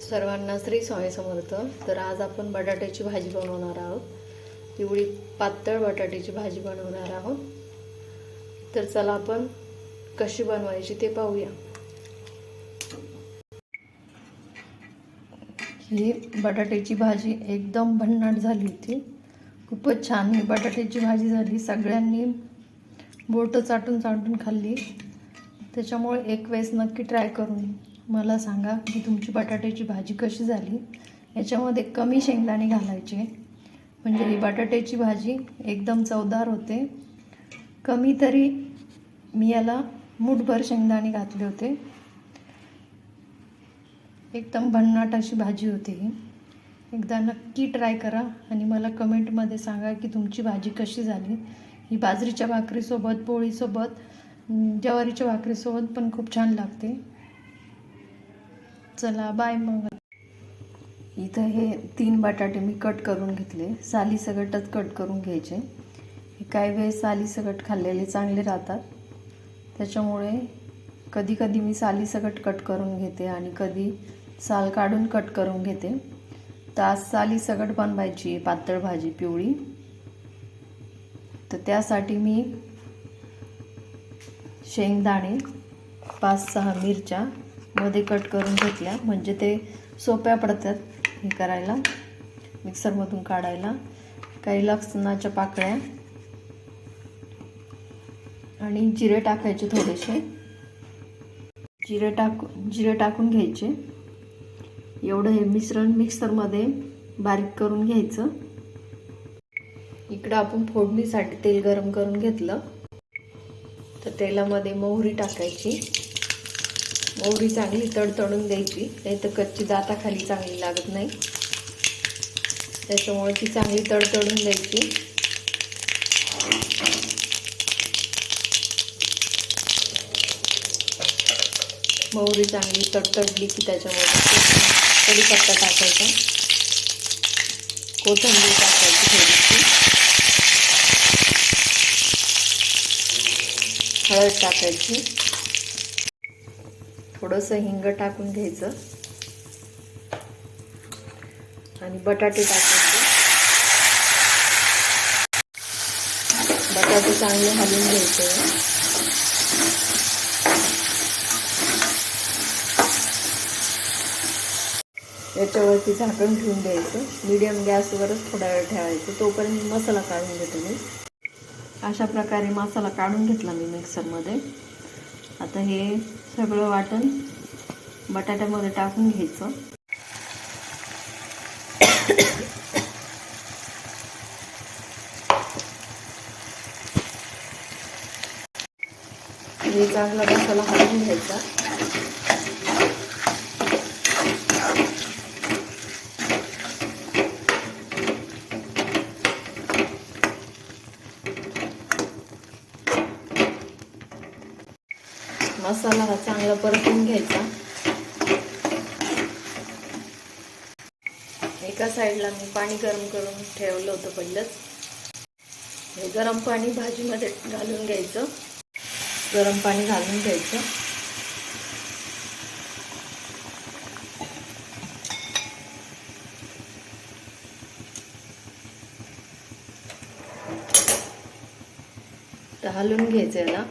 सर्वांना श्री स्वामी समर्थ. तर आज आपण बटाट्याची भाजी बनवणार आहोत. एवढी पातळ बटाट्याची भाजी बनवणार आहोत. तर चला आपण कशी बनवायची ते पाहूया. ही बटाट्याची भाजी एकदम भन्नाट झाली होती. खूपच छान ही बटाट्याची भाजी झाली. सगळ्यांनी बोटं चाटून चाटून खाल्ली. त्याच्यामुळे एक वेळेस नक्की ट्राय करून मला सांगा की तुमची बटाट्याची भाजी कशी झाली? याच्यामध्ये कमी शेंगदाणे घालायचे. म्हणजे ही बटाट्याची भाजी एकदम चवदार होते. कमी तरी मी याला मुठभर शेंगदाणे घातले होते. एकदम भन्नाट अशी भाजी होती ही. एकदा नक्की ट्राय करा आणि मला कमेंटमध्ये सांगा की तुमची भाजी कशी झाली. ही बाजरीच्या भाकरीसोबत पोळीसोबत ज्वारीच्या भाकरीसोबत पण खूप छान लागते. चला बाय मग इथं हे तीन बटाटे मी कट करून घेतले. साली सगटच कट करून घ्यायचे. हे काही वेळेस साली सगट खाल्लेले चांगले राहतात. त्याच्यामुळे कधी कधी मी साली सगट कट करून घेते आणि कधी साल काढून कट करून घेते. तर आज साली सगट बनवायची पातळ भाजी पिवळी. तर त्यासाठी मी शेंगदाणे पाच सहा मिरच्या मध्ये कट करून घेतल्या. म्हणजे ते सोप्या पडतात हे करायला. मिक्सरमधून काढायला. काही लसणाच्या पाकळ्या. आणि जिरे टाकायचे थोडेसे. जिरे टाकून जिरे टाकून घ्यायचे. एवढं हे मिश्रण मिक्सरमध्ये बारीक करून घ्यायचं. इकडं आपण फोडणीसाठी तेल गरम करून घेतलं. तर तेलामध्ये मोहरी टाकायची. मोहरी चांगली तडतडून द्यायची. नाही तर कच्ची दाताखाली चांगली लागत नाही. त्याच्यामुळे ती चांगली तडतडून द्यायची. मोहरी चांगली तडतडली की त्याच्यामध्ये कढीपत्ता टाकायचा. कोथंबीर टाकायची थोडीशी. हळद टाकायची. थोडंसं हिंग टाकून घ्यायचं. आणि बटाटे टाकायचे. बटाटे चांगले हलवून घ्यायचे. याच्यावरती झाकण ठेवून द्यायचं. मीडियम गॅसवरच थोडा वेळ ठेवायचं. तोपर्यंत मसाला काढून घेतो मी. अशा प्रकारे मसाला काढून घेतला मी मिक्सरमध्ये. आता हे सगळं वाटण बटाट्यामध्ये टाकून घ्यायचं. हे चांगला मसाला हलवून घ्यायचा. मसाला हा चांगला परतून घ्यायचा. एका साईडला मी पाणी गरम करून ठेवलं होतं पहिलंच. हे गरम पाणी भाजीमध्ये घालून घ्यायचं. गरम पाणी घालून घ्यायचं. तर हलवून घ्यायचं याला.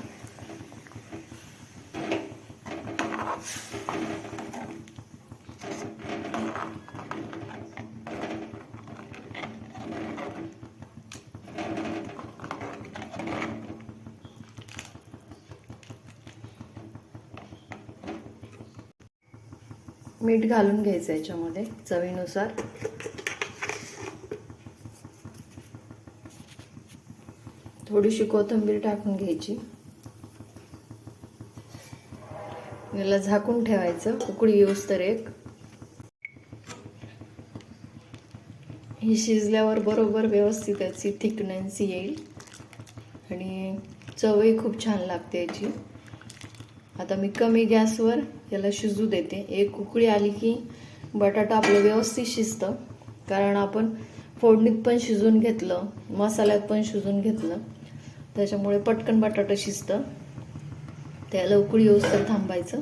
मीठ घालून घ्यायचं याच्यामध्ये चवीनुसार. थोडीशी कोथिंबीर टाकून घ्यायची. याला झाकून ठेवायचं उकळी येऊस तर एक. ही शिजल्यावर बरोबर व्यवस्थित याची थिकनेन्सी येईल. आणि चवही खूप छान लागते याची. आता मी कमी गॅसवर त्याला शिजू देते. एक उकळी आली की बटाटा आपलं व्यवस्थित शिजतं. कारण आपण फोडणीत पण शिजून घेतलं मसाल्यात पण शिजून घेतलं. त्याच्यामुळे पटकन बटाटा शिजतं. त्याला उकळी येऊस तर थांबायचं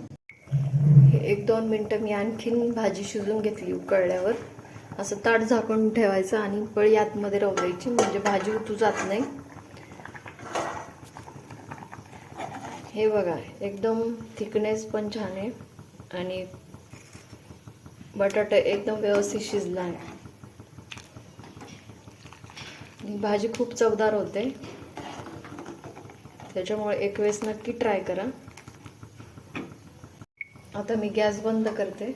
एक दोन मिनटं मी आणखीन भाजी शिजून घेतली उकळल्यावर. असं ताट झाकून ठेवायचं आणि पळी आतमध्ये राहू द्यायची म्हणजे भाजी उतू जात नाही. हे बघा एकदम थिकनेस पण छान आहे आणि बटाटा एकदम व्यवस्थित शिजला आहे. भाजी खूप चवदार होते. त्याच्यामुळे एक वेळेस नक्की ट्राय करा. आता मी गॅस बंद करते.